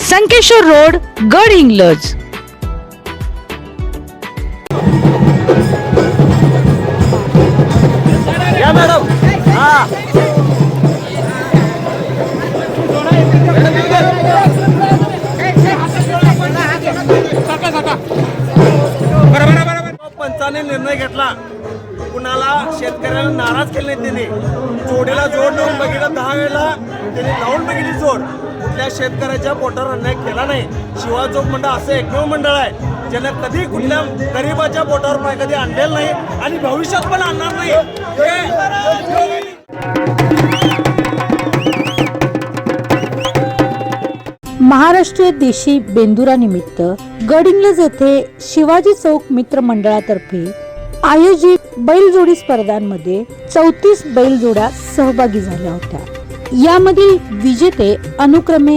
Sankeshwar road Gadhinglaj. या madam. हा. पंचाने निर्णय घेतला. कुणाला शेतकऱ्याला नाराज केले नाही त्यांनी जोडीला जोड लावून बघितलं दहा वेळेला त्यांनी लावून बघितली जोड. कुठल्या शेतकऱ्याच्या पोटावर अन्याय केला नाही. शिवा चौक मंडळ असं एकमेव मंडळ आहे ज्यानं कधी कुठल्या गरीबाच्या पोटावर पाय कधी आणलेलं नाही आणि भविष्यात पण आणणार नाही. महाराष्ट्रीय देशी बेंदुरानिमित्त गडिंग्लज येथे शिवाजी चौक मित्र मंडळातर्फे आयोजित बैलजोडी स्पर्धांमध्ये चौतीस बैलजोड्या सहभागी झाल्या होत्या. यामधील विजेते अनुक्रमे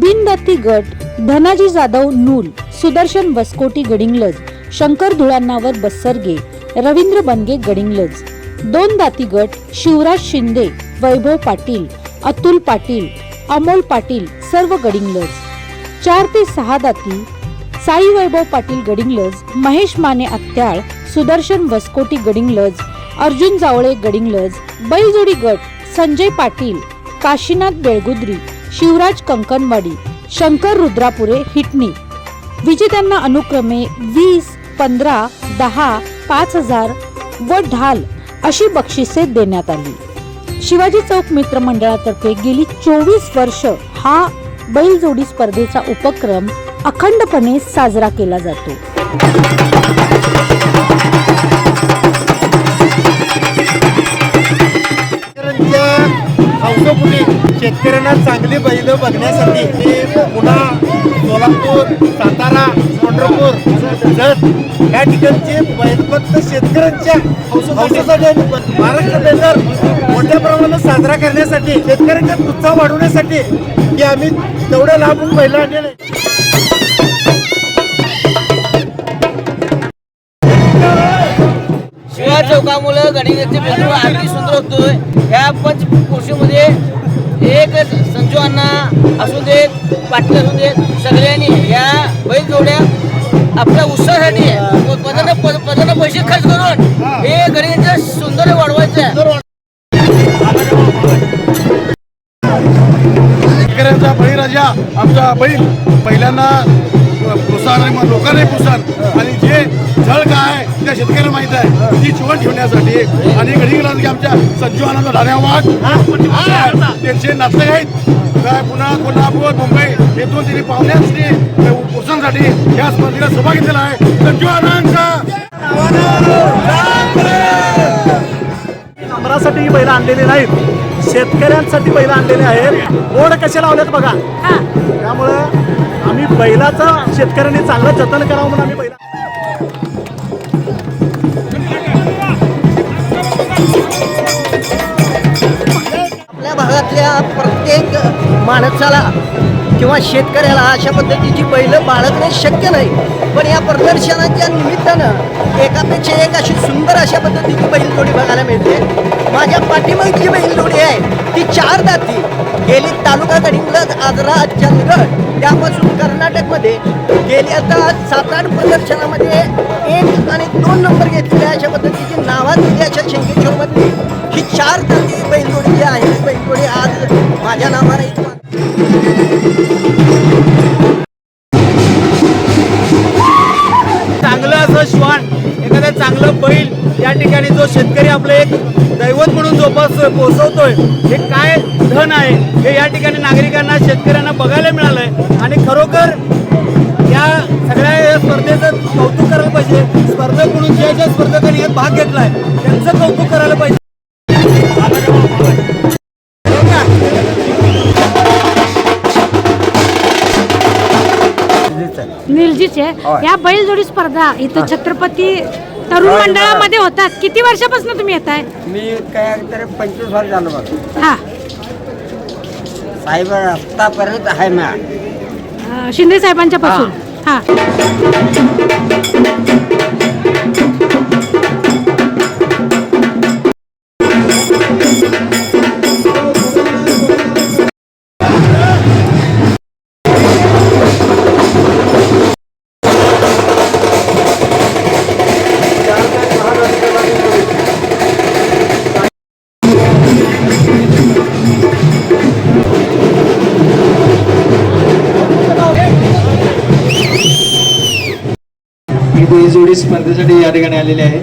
बिनदाती गट धनाजी जाधव नूल सुदर्शन वसकोटी गडिंगलज शंकर धुळांनावर बस्सरगे रवींद्र बनगे गडिंगलज. दोन दाती गट शिवराज शिंदे वैभव पाटील अतुल पाटील अमोल पाटील सर्व गडिंगलज. चार ते सहा दाती साई वैभव पाटील गडिंगलज महेश माने आत्याळ सुदर्शन वसकोटी गडिंगलज अर्जुन जावळे गडिंगलज बैलजोडी गट संजय पाटील काशीनाथ बेळगुद्री शिवराज कंकणवाडी शंकर रुद्रापुरे हिटणी विजेत्यांना अनुक्रमे वीस पंधरा दहा पाच हजार व ढाल अशी बक्षिसे देण्यात आली. शिवाजी चौक मित्र मंडळातर्फे गेली चोवीस वर्ष हा बैलजोडी स्पर्धेचा उपक्रम अखंडपणे साजरा केला जातो. हौसोपुटी शेतकऱ्यांना चांगली बैल बघण्यासाठी ते पुणा सोलापूर सातारा पंढरपूर जत या ठिकाणचे बैल फक्त शेतकऱ्यांच्या हौसासाठी महाराष्ट्र मोठ्या प्रमाणात साजरा करण्यासाठी शेतकऱ्यांच्या उत्साह वाढवण्यासाठी की आम्ही तेवढ्या लांबून बैल आणलेले. चौकामुळं गणिताचे बिंदू अगदी सुंदर होतोय. या पंच कृषीमध्ये एक संजू अण्णा असू देत पाटील असू देत सगळ्यांनी या बैल जोड्या आपल्या उत्साहासाठी पदाने पदाने पैसे खर्च करून हे गणित सुंदर वाढवायचं आहे शेतकऱ्यांचा बळीराजा आमचा बैल पहिल्यांदा प्रोत्साहन आणि मग लोकांनाही प्रोत्साहन आणि जे झळ काय आहे त्या शेतकऱ्याला माहीत आहे. ती जीवन ठेवण्यासाठी आणि गडिंगला की आमच्या संजू आनंद धान्यावाग त्यांचे नातलग आहेत. काय पुन्हा कोल्हापूर मुंबई येथून त्यांनी पाहुण्यासाठी प्रोत्साहनासाठी या स्पर्धेला सहभाग घेतलेला आहे. संजू आनंदचा नंबरासाठी बैल आणलेली नाहीत. शेतकऱ्यांसाठी बैल आणलेले आहेत. बोर्ड कसे लावलेत बघा. त्यामुळं बैलाचं शेतकऱ्यांनी चांगलं जतन करावं म्हणून आम्ही बैला आपल्या भागातल्या प्रत्येक माणसाला किंवा शेतकऱ्याला अशा पद्धतीची बैल बाळगणे शक्य नाही. पण या प्रदर्शनाच्या निमित्तानं एकापेक्षा एक अशी सुंदर अशा पद्धतीची बैलजोडी बघायला मिळते. माझ्या पाठीमागची जी बैलजोडी आहे. ती चार दाती. गेली तालुका गडिंगलज आजरा चंदगड त्यापासून कर्नाटकमध्ये गेली आता सात आठ प्रदर्शनामध्ये एक आणि दोन नंबर घेतलेल्या अशा पद्धतीची नावाजलेली अशा शंकेश्वरमधली ही चार दाती बैलजोडी जी आहे. ती बैलजोडी आज माझ्या नावाने ठिकाणी जो शेतकरी आपलं एक दैवत म्हणून जोपास पोहोचवतोय हे काय धन आहे हे या ठिकाणी नागरिकांना शेतकऱ्यांना बघायला मिळालंय. आणि खरोखर या सगळ्या या स्पर्धेचं कौतुक करायला पाहिजे. स्पर्धक म्हणून ज्या ज्या स्पर्धकांनी यात भाग घेतलाय त्यांचं कौतुक करायला पाहिजे. आहे. निलजीचे होय. या बैलजोडी स्पर्धा इथं छत्रपती तरुण मंडळामध्ये होतात. किती वर्षापासून तुम्ही येत आहे मी काय तरी पंचवीस वर्ष झालो बघ. हा. साहेब आत्तापर्यंत आहे ना अं, शिंदे साहेबांच्या पासून. हा. ही जोडी स्पर्धेसाठी या ठिकाणी आलेली आहे.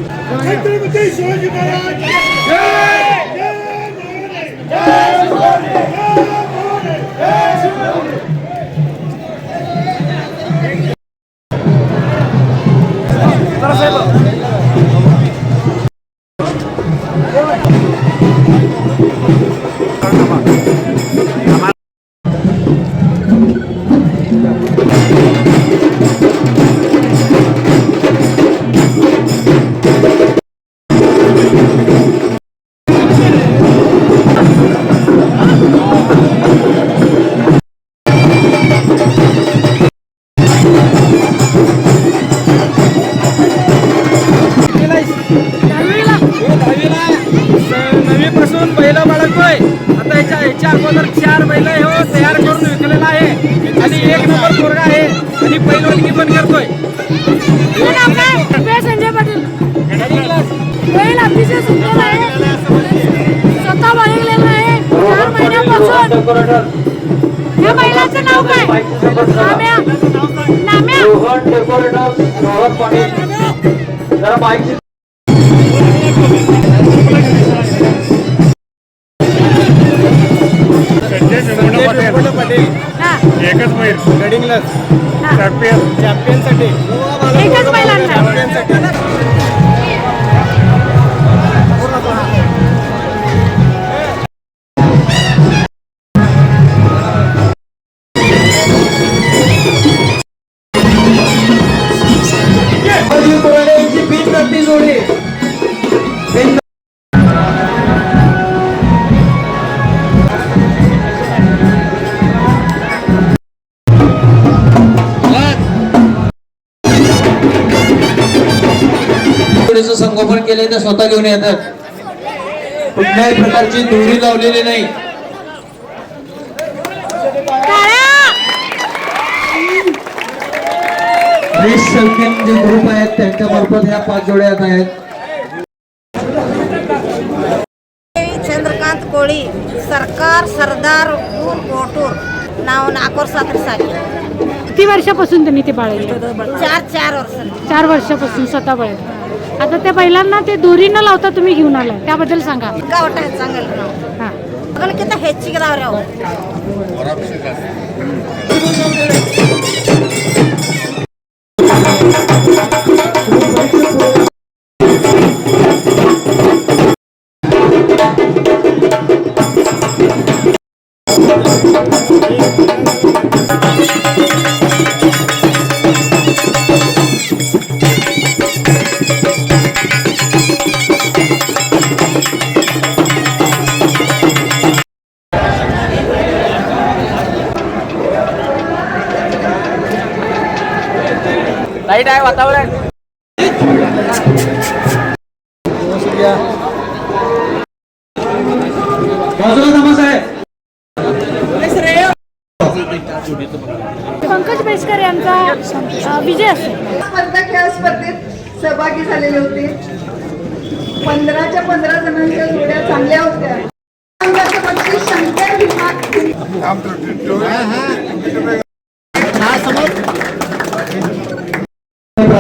चार बैल हो तयार करून विकलेला आहे. आणि एक नंबर पोरगा आहे. आणि बैलवलगी पण करतोय. संजय पाटील. बैल अतिशय सुंदर आहे. स्वतः बाळगलेला आहे. चार महिन्यापासून. या बैलाचं नाव काय? नाम्या. नाम्या. पाटील. एकच बैल गडिंगलस हा. चॅम्पियन चॅम्पियनसाठी एकच बैल आणला. चॅम्पियनसाठी जोडीचं केले ते स्वतः घेऊन येतात. कुठल्याही प्रकारची दोरी लावलेली नाही. वीस संख्येन जे ग्रुप आहेत त्यांच्या मार्फत ह्या पाच जोड्या आहेत. चंद्रकांत कोळी सरकार सरदार ऊर कोटूर नाव नाकोर साखरी साली किती वर्षापासून तुम्ही ते बाळगले? चार चार वर्ष. चार वर्षापासून स्वतः बाळगले. आता त्या बैलांना ते दोरी न लावता तुम्ही घेऊन आला त्याबद्दल सांगा. गावठाण चांगलं नाव किती ह्याची गावऱ्याव लाइट आहे वातावरण. पंकज बेसकर यांचा विजय स्पर्धा खेळ स्पर्धेत सहभागी झालेले होते. पंधराच्या पंधरा जणांच्या जोड्या चांगल्या होत्या. शंकर विभाग.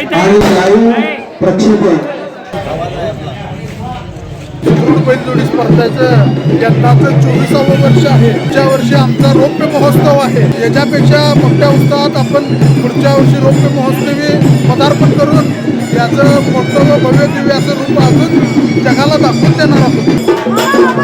आणि लाईव्ह प्रक्षेपण. बैलजोडी स्पर्धेचं यंदाचं चोवीसावं वर्ष आहे. पुढच्या वर्षी आमचा रौप्य महोत्सव आहे. याच्यापेक्षा मोठ्या उत्साहात आपण पुढच्या वर्षी रौप्य महोत्सवी पदार्पण करून याचं मोठं व भव्य दिव्य असं रूप अजून जगाला दाखवून देणार आहोत.